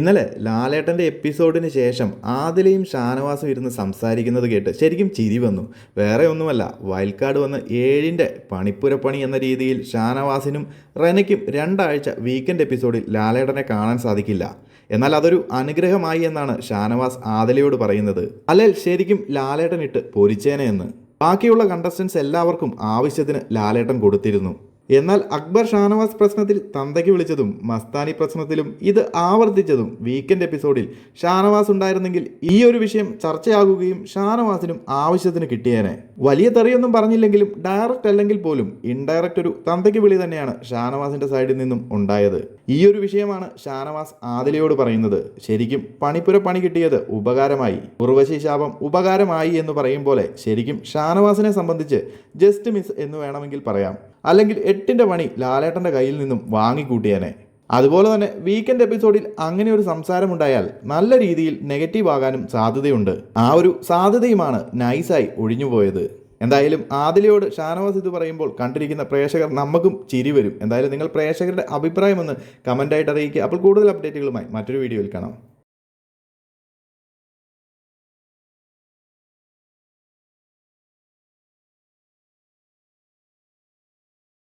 ഇന്നലെ ലാലേട്ടന്റെ എപ്പിസോഡിന് ശേഷം ആദിലയും ഷാനവാസും ഇരുന്ന് സംസാരിക്കുന്നത് കേട്ട് ശരിക്കും ചിരി വന്നു. വേറെ ഒന്നുമല്ല വയൽക്കാട് വന്ന് ഏഴിന്റെ പണിപ്പുരപ്പണി എന്ന രീതിയിൽ ഷാനവാസിനും റെനയ്ക്കും രണ്ടാഴ്ച വീക്കെൻഡ് എപ്പിസോഡിൽ ലാലേട്ടനെ കാണാൻ സാധിക്കില്ല. എന്നാൽ അതൊരു അനുഗ്രഹമായി എന്നാണ് ഷാനവാസ് ആദിലയോട് പറയുന്നത്. അല്ലേൽ ശരിക്കും ലാലേട്ടൻ ഇട്ട് പൊരിച്ചേനെ എന്ന്. ബാക്കിയുള്ള കണ്ടസ്റ്റൻസ് എല്ലാവർക്കും ആവശ്യത്തിന് ലാലേട്ടൻ കൊടുത്തിരുന്നു. എന്നാൽ അക്ബർ ഷാനവാസ് പ്രശ്നത്തിൽ തന്തയ്ക്ക് വിളിച്ചതും മസ്താനി പ്രശ്നത്തിലും ഇത് ആവർത്തിച്ചതും വീക്കെൻഡ് എപ്പിസോഡിൽ ഷാനവാസ് ഉണ്ടായിരുന്നെങ്കിൽ ഈ ഒരു വിഷയം ചർച്ചയാകുകയും ഷാനവാസിനും ആവശ്യത്തിന് കിട്ടിയേനെ. വലിയ തെറിയൊന്നും പറഞ്ഞില്ലെങ്കിലും ഡയറക്റ്റ് അല്ലെങ്കിൽ പോലും ഇൻഡയറക്റ്റ് ഒരു തന്തയ്ക്ക് വിളി തന്നെയാണ് ഷാനവാസിന്റെ സൈഡിൽ നിന്നും ഉണ്ടായത്. ഈ ഒരു വിഷയമാണ് ഷാനവാസ് ആദിലയോട് പറയുന്നത്. ശരിക്കും പണിപ്പുര പണി കിട്ടിയത് ഉപകാരമായി. ഉർവശി ശാപം ഉപകാരമായി എന്ന് പറയും പോലെ ശരിക്കും ഷാനവാസിനെ സംബന്ധിച്ച് ജസ്റ്റ് മിസ് എന്ന് വേണമെങ്കിൽ പറയാം. അല്ലെങ്കിൽ എട്ടിന്റെ പണി ലാലേട്ടന്റെ കയ്യിൽ നിന്നും വാങ്ങിക്കൂട്ടിയേനെ. അതുപോലെ തന്നെ വീക്കെൻഡ് എപ്പിസോഡിൽ അങ്ങനെ ഒരു സംസാരമുണ്ടായാൽ നല്ല രീതിയിൽ നെഗറ്റീവ് ആകാനും സാധ്യതയുണ്ട്. ആ ഒരു സാധ്യതയുമാണ് നൈസായി ഒഴിഞ്ഞുപോയത്. എന്തായാലും ആദിലയോട് ഷാനവാസ് ഇത് പറയുമ്പോൾ കണ്ടിരിക്കുന്ന പ്രേക്ഷകർ നമുക്കും ചിരി വരും. എന്തായാലും നിങ്ങൾ പ്രേക്ഷകരുടെ അഭിപ്രായം ഒന്ന് കമന്റായിട്ട് അറിയിക്കുക. അപ്പോൾ കൂടുതൽ അപ്ഡേറ്റുകളുമായി മറ്റൊരു വീഡിയോയിൽ കാണാം.